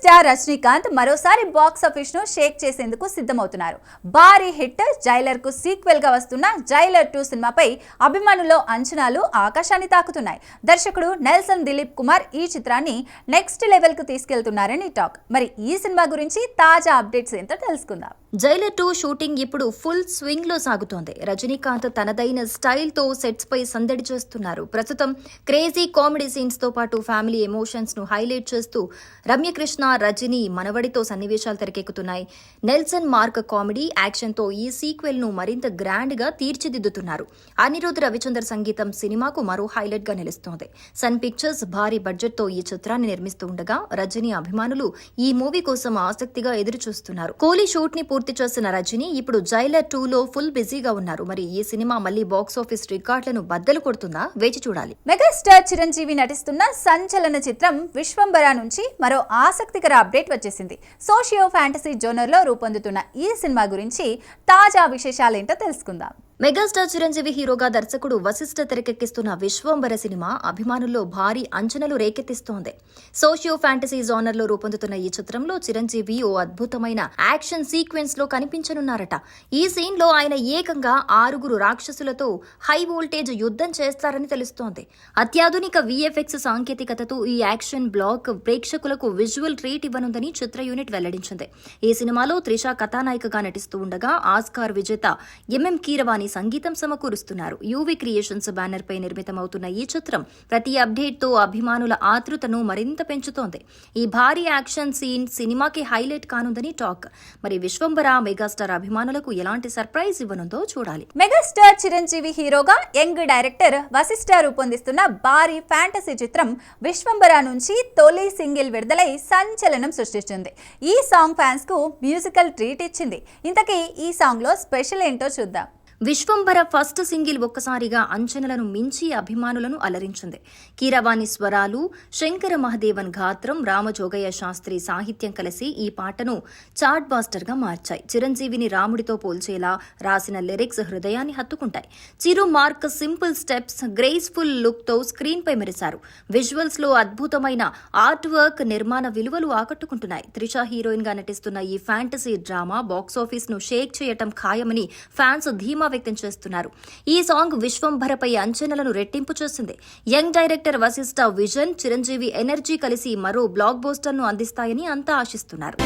Star Rajinikanth మరోసారి box ఆఫీస్ను Sheikh చేసేందుకు సిద్ధమవుతున్నారు. భారీ హిట్ జైలర్కు సీక్వెల్గా వస్తున్న జైలర్ టూ సినిమాపై అభిమానుల్లో అంచనాలు ఆకాశాన్ని తాకుతున్నాయి. దర్శకుడు నెల్సన్ దిలీప్ కుమార్ ఈ చిత్రాన్ని నెక్స్ట్ లెవెల్కు తీసుకెళ్తున్నారని టాక్. మరి ఈ సినిమా గురించి తాజా అప్డేట్స్ ఏంటో తెలుసుకుందాం. జైలర్ టూ షూటింగ్ ఇప్పుడు ఫుల్ స్వింగ్లో సాగుతోంది. రజనీకాంత్ తనదైన స్టైల్తో సెట్స్ పై సందడి చేస్తున్నారు. ప్రస్తుతం క్రేజీ కామెడీ సీన్స్తో పాటు ఫ్యామిలీ ఎమోషన్స్ను హైలైట్ చేస్తూ రమ్యకృష్ణ రజనీ మనవడితో సన్నివేశాలు తెరకెక్కుతున్నాయి. నెల్సన్ మార్క్ కామెడీ యాక్షన్తో ఈ సీక్వెల్ను మరింత గ్రాండ్గా తీర్చిదిద్దుతున్నారు. అనిరుద్ రవిచందర్ సంగీతం సినిమాకు మరో హైలైట్గా నిలుస్తోంది. సన్ పిక్చర్స్ భారీ బడ్జెట్తో ఈ చిత్రాన్ని నిర్మిస్తూ ఉండగా రజనీ అభిమానులు ఈ మూవీ కోసం ఆసక్తిగా ఎదురు చూస్తున్నారు కోహ్లీ షూట్ని పూర్తి చేసిన రజనీ ఇప్పుడు జైలర్ టూ లో ఫుల్ బిజీగా ఉన్నారు. మరి ఈ సినిమా మళ్ళీ బాక్స్ ఆఫీస్ రికార్డులను బద్దలు కొడుతుందా? వేచి చూడాలి. మెగాస్టార్ చిరంజీవి నటిస్తున్న సంచలన చిత్రం విశ్వంబర నుంచి మరో ఆసక్తి ఆసక్తికర అప్డేట్ వచ్చేసింది. సోషియో ఫ్యాంటసీ జోనర్లో రూపొందుతున్న ఈ సినిమా గురించి తాజా విశేషాలేంటో తెలుసుకుందాం. మెగాస్టార్ చిరంజీవి హీరోగా దర్శకుడు వశిష్ఠ తెరకెక్కిస్తున్న విశ్వంబర సినిమా అభిమానుల్లో భారీ అంచనాలు రేకెత్తిస్తోంది. సోషియో ఫ్యాంటసీ జోనర్లో రూపొందుతున్న ఈ చిత్రంలో చిరంజీవి ఓ అద్భుతమైన యాక్షన్ సీక్వెన్స్లో కనిపించనున్నారట. ఈ సీన్లో ఆయన ఏకంగా ఆరుగురు రాక్షసులతో హై వోల్టేజ్ యుద్ధం చేస్తారని తెలుస్తోంది. అత్యాధునిక విఎఫ్ఎక్స్ సాంకేతికతతో ఈ యాక్షన్ బ్లాక్ ప్రేక్షకులకు విజువల్ ట్రీట్ ఇవ్వనుందని చిత్ర యూనిట్ వెల్లడించింది. ఈ సినిమాలో త్రిష కథానాయికగా నటిస్తూ ఉండగా ఆస్కార్ విజేత ఎంఎం కీరవాణి సంగీతం సమకూరుస్తున్నారు. యూవి క్రియేషన్స్ బ్యానర్ పై నిర్మితమవుతున్న ఈ చిత్రం ప్రతి అప్డేట్తో అభిమానుల ఆతృతను మరింత పెంచుతోంది. ఈ భారీ యాక్షన్ సీన్ సినిమాకి హైలైట్ కానుందని టాక్. మరి విశ్వంబర మెగాస్టార్ అభిమానులకు ఎలాంటి సర్ప్రైజ్ ఇవ్వనుందో చూడాలి. మెగాస్టార్ చిరంజీవి హీరోగా యంగ్ డైరెక్టర్ వశిష్ఠ రూపొందిస్తున్న భారీ ఫ్యాంటసీ చిత్రం విశ్వంబర నుంచి తొలి సింగిల్ విడుదలై సంచలనం సృష్టించింది ఈ సాంగ్ ఫ్యాన్స్కు మ్యూజికల్ ట్రీట్ ఇచ్చింది. ఇంతకీ ఈ సాంగ్లో స్పెషల్ ఏంటో చూద్దాం. విశ్వంబర ఫస్ట్ సింగిల్ ఒక్కసారిగా అంచనలను మించి అభిమానులను అలరించింది. కీరవాణి స్వరాలు శంకర మహదేవన్ గాత్రం రామజోగయ్య శాస్త్రి సాహిత్యం కలిసి ఈ పాటను చార్ట్ బాస్టర్గా మార్చాయి. చిరంజీవిని రాముడితో పోల్చేలా రాసిన లిరిక్స్ హృదయాన్ని హత్తుకుంటాయి. Chiru mark simple steps graceful లుక్తో స్క్రీన్పై స్క్రీన్ పై మెరిశారు. విజువల్స్లో అద్భుతమైన ఆర్ట్ వర్క్ నిర్మాణ విలువలు ఆకట్టుకుంటున్నాయి. త్రిష హీరోయిన్గా నటిస్తున్న ఈ ఫ్యాంటసీ డ్రామా బాక్సాఫీస్ను షేక్ చేయటం ఖాయమని ఫ్యాన్స్ ధీమా వ్యక్తం చేస్తున్నారు. ఈ సాంగ్ విశ్వంభరపై అంచనాలను రెట్టింపు చేసింది. Young director Vashishta vision Chiranjeevi energy కలిసి మరో బ్లాక్ బోస్టర్ను అందిస్తాయని అంతా ఆశిస్తున్నారు.